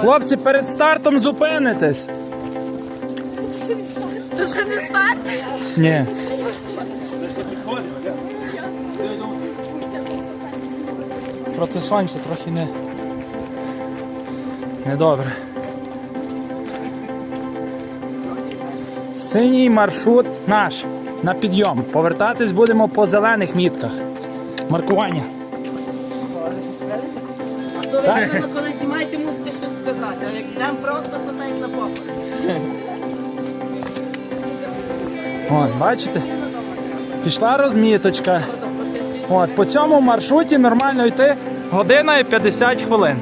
Хлопці, перед стартом зупинитесь. Це ж не старт. Ні. Проти сонця трохи не. Недобре. Синій маршрут наш на підйом. Повертатись будемо по зелених мітках. Маркування. Іменно коли знімаєте, мусите щось сказати. А як йдемо просто, то як на попа. От, бачите? Пішла розміточка. От, по цьому маршруті нормально йти година і 50 хвилин.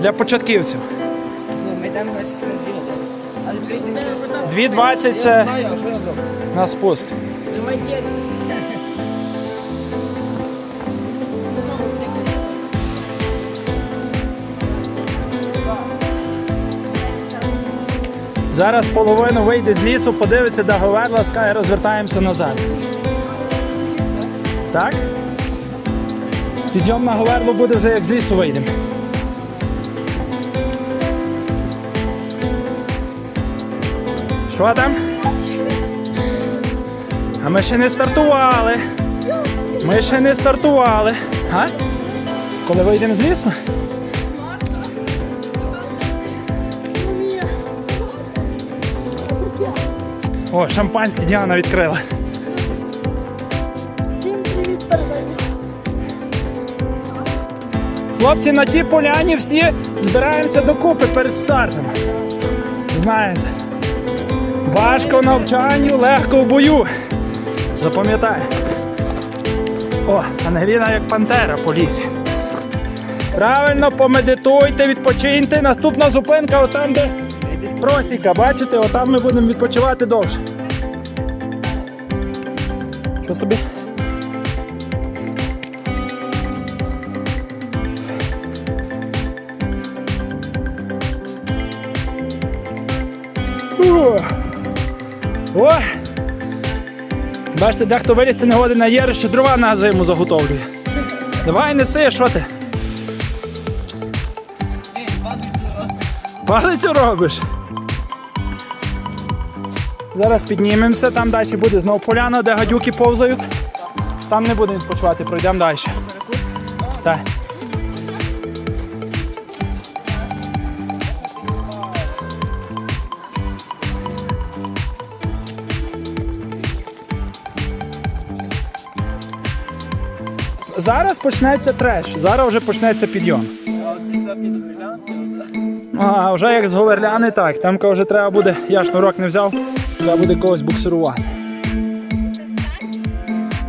Для початківців. Ну, ми йдемо, значить, на дві. Але прийдемо 2.20 це на спуск. Зараз половину вийде з лісу, подивиться, де говерла, скаже, розвертаємося назад. Так? Підйом на говерлу буде вже як з лісу вийдемо. Що там? А ми ще не стартували. Ми ще не стартували. А? Коли вийдемо з лісу? О, шампанське Діана відкрила. Всім привіт передаю. Хлопці, на тій поляні всі збираємося докупи перед стартом. Знаєте, важко в навчанні, легко в бою. Запам'ятай. О, Ангеліна як пантера по лісі. Правильно, помедитуйте, відпочиньте. Наступна зупинка отам, де просіка, бачите, отам ми будемо відпочивати довше. Що собі? О! Бачите, дехто вилізти не годин на єрище, дрова на зиму заготовлює. Давай неси, що ти? Палицю робиш? Зараз піднімемося, там далі буде знову поляна, де гадюки повзають. Там не будемо відпочивати, пройдемо далі. Так. Зараз почнеться треш, зараз вже почнеться підйом. А вже як з Говерляни, так. Там вже треба буде, я шнурок не взяв, треба буде когось буксирувати.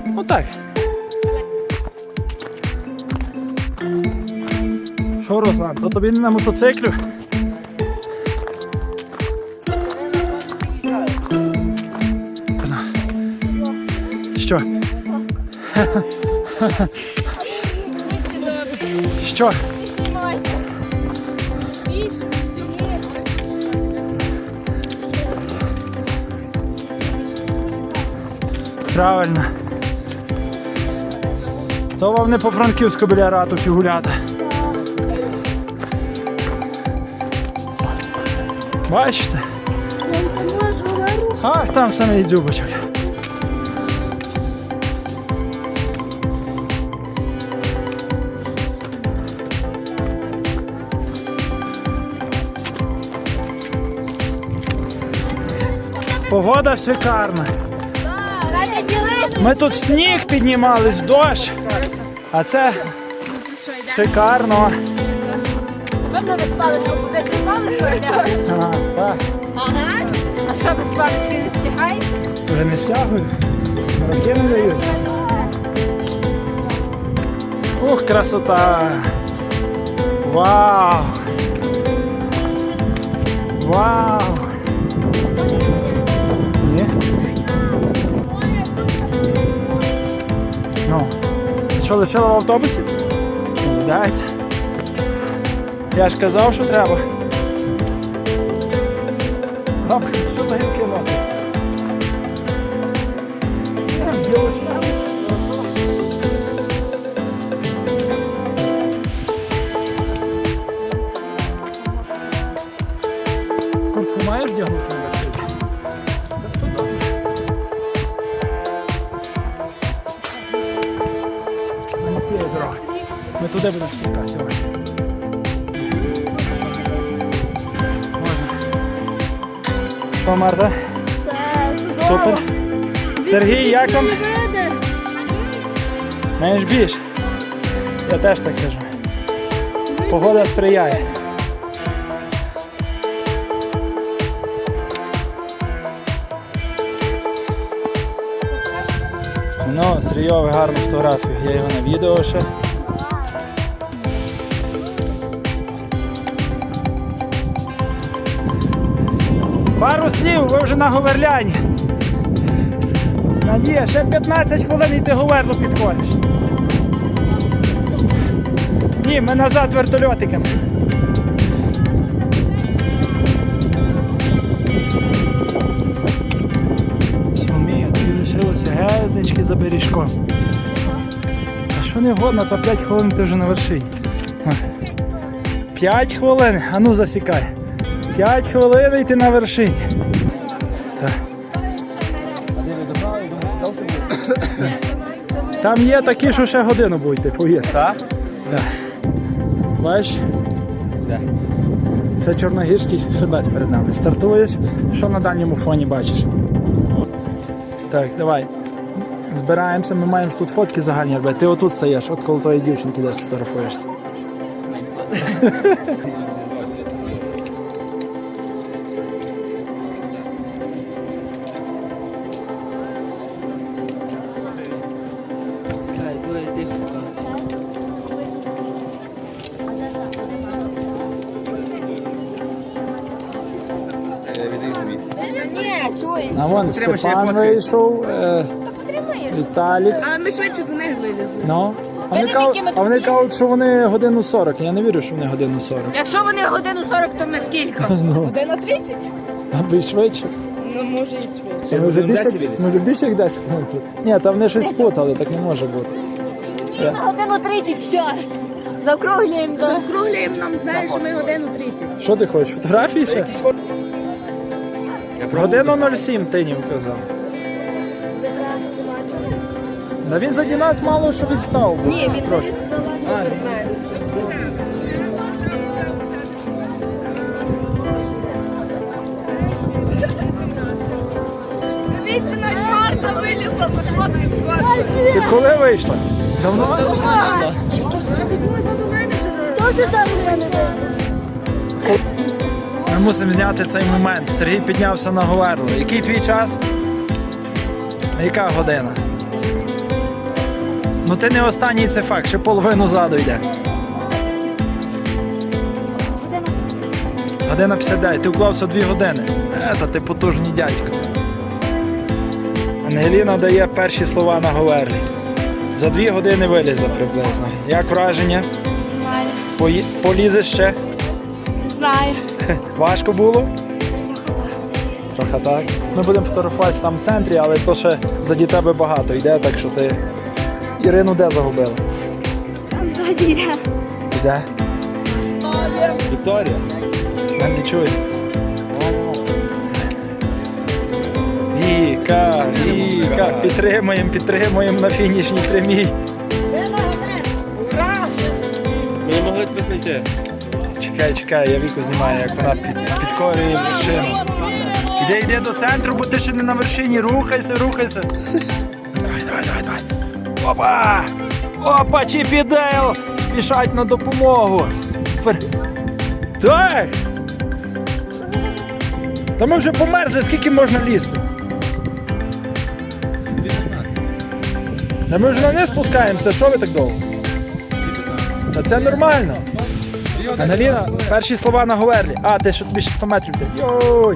Ну так. Що, Руслан, то тобі не на мотоциклю? Що? Що? Знімайте. Правильно. То вам не по франківську біля ратуші гуляти. Бачите? Аж там самий дзюбочок. Погода шикарна. Ми тут в сніг піднімались в дощ, а це шикарно. Певно, ви спали, що це спали? Ага, так, Ага. А що ви спали, що не встигає? вже не стягую. Руки не дають. Ух, красота! Вау! Вау! Що лишила в автобусі? Дається. Я ж казав, що треба. Оп, що за гірки носиш? Ми туди будемо спускати сьогодні. Що, Марта? Супер. Сергій, як там? Менш більш. Я теж так кажу. Погода сприяє. Ну, Сергійові гарну фотографію. Я його на відео ще. Пару слів, ви вже на Говерляні. Надія, ще 15 хвилин і ти Говерло підходиш. Ні, ми назад вертольотиком. За бережком. А що не годно, то 5 хвилин ти вже на вершині. 5 хвилин, а ну засікай. 5 хвилин і ти на вершині. Так. Там є такі, що ще годину будете, повір. Так? Так. Бачиш? Це чорногірський хребет перед нами. Стартуєш, що на дальньому фоні бачиш. Так, давай. Збираємося, ми маємо тут фотки загальні робити. Ти отут стаєш, от коло тої дівчинки десь фотографуєшся. Чуєш. А вон Степан вийшов, е. Віталік. Але ми швидше за них вилізли. Ну. А вони, кажуть, а вони кажуть, що вони годину 40. Я не вірю, що вони годину 40. Якщо вони годину 40, то ми скільки? Година 30? Аби швидше. Ну, може і швидше. Ми більше, 10 виліз? ми вже більше як 10 хвилин. тут. Ні, там вони щось спутали, так не може бути. На годину 30, все. Закруглюємо. Закруглюємо нам, знаєш, що ми годину 30. Що ти хочеш? Фотографії ще? Годину 07 ти не вказав. Да він заді нас мало що відстав. Ні, він Трошки. десь Дивіться, на чорта вилізла за хлопців скоро. Ти коли вийшла? Давно? Ти була заду чи не? Мене? Ми мусимо зняти цей момент. Сергій піднявся на Говерло. Який твій час? Яка година? Ну ти не останній це факт, ще половину ззаду йде. Година 50. Година 59, ти вклався дві години. Е, та ти потужний дядько. Ангеліна дає перші слова на Говерлі. За дві години вилізла приблизно. Як враження? Пої... Полізеш ще? Знаю. Важко було? Трохи так. Ми будемо фотографуватися там в центрі, але то ще заді тебе багато йде, так що ти. Ірину де загубила? Там ззаді йде. Іде? Вікторія. Я не чую. Віка, Віка, підтримуємо, підтримуємо на фінішній прямій. Ми не могли б знайти. Чекай, чекай, я віку знімаю, як вона під, підкорює вершину. Іди, йди до центру, бо ти ще не на вершині. Рухайся, рухайся. Давай, давай, давай, давай. Опа! Опа, Чіпі Дейл! Спішать на допомогу. Тепер. Так! Та ми вже померзли, скільки можна лізти? Та ми вже на низ спускаємося, що ви так довго? Та це нормально. Ангеліна, перші слова на Говерлі. А, ти ще тобі ще 100 метрів ти. Йой!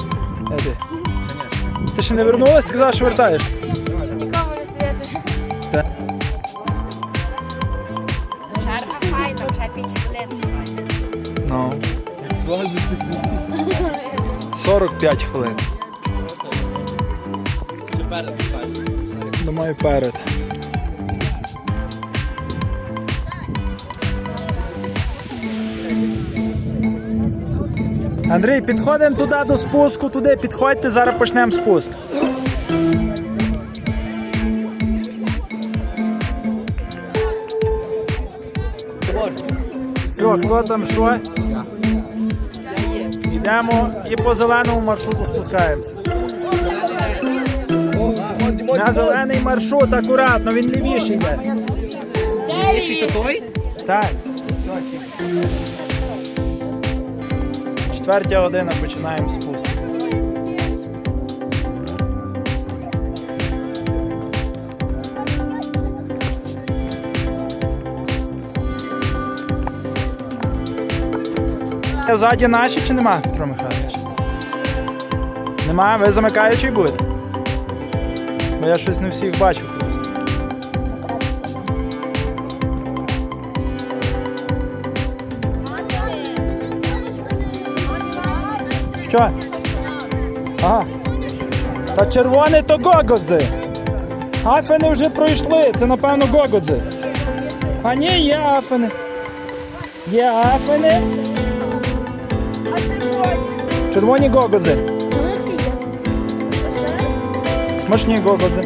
Ти? Ще не вернулась, ти казала, що вертаєшся. 45 хвилин. Думаю, перед. Андрій, підходимо туди до спуску, туди підходьте, зараз почнемо спуск. Все, хто там що? Йдемо і по зеленому маршруту спускаємося. На зелений маршрут, акуратно, він лівіший йде. Лівіший то той? Так. Четвертя година починаємо спуск. Ззаді наші чи нема, Петро Михайлович? Нема? Ви замикаючий будете? Бо я щось не всіх бачу просто. Що? Ага. Та червоний то гогодзи. Афини вже пройшли, це напевно гогодзи. А ні, є афини. Є афини. Червоні гогодзи. Великий є. Смачні гогодзи.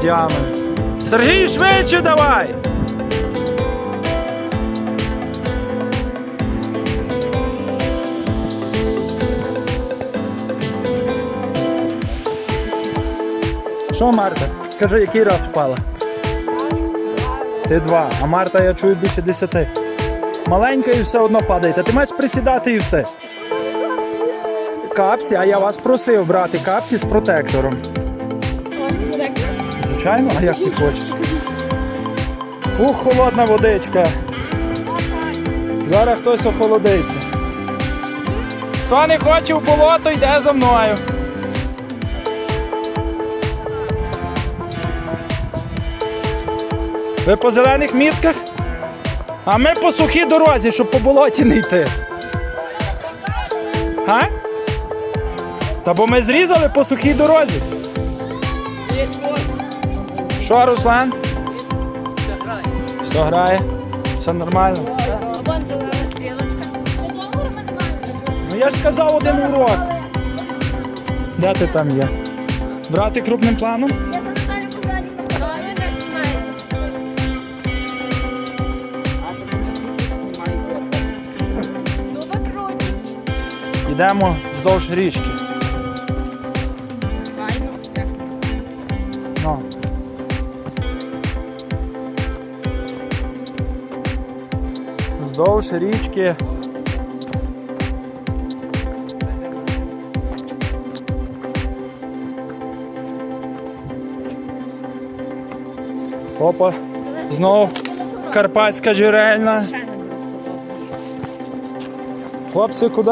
Сергій. Сергій, швидше давай! Що, Марта? Кажи, який раз впала? Ти два, а Марта, я чую більше десяти. Маленька і все одно падає. Та ти маєш присідати і все. Капці, а я вас просив брати капці з протектором. Звичайно, а як ти хочеш? Ух, холодна водичка. Зараз хтось охолодиться. Хто не хоче в болото, йде за мною. Ви по зелених мітках? А ми по сухій дорозі, щоб по болоті не йти. Га? Та бо ми зрізали по сухій дорозі. Що, Руслан? все грає. Все нормально. Ну я ж сказав один урок. Де ти там є? Брати крупним планом? Йдемо вздовж річки. Вздовж річки. Опа. Знов карпатська джерельна. Хлопці, куди?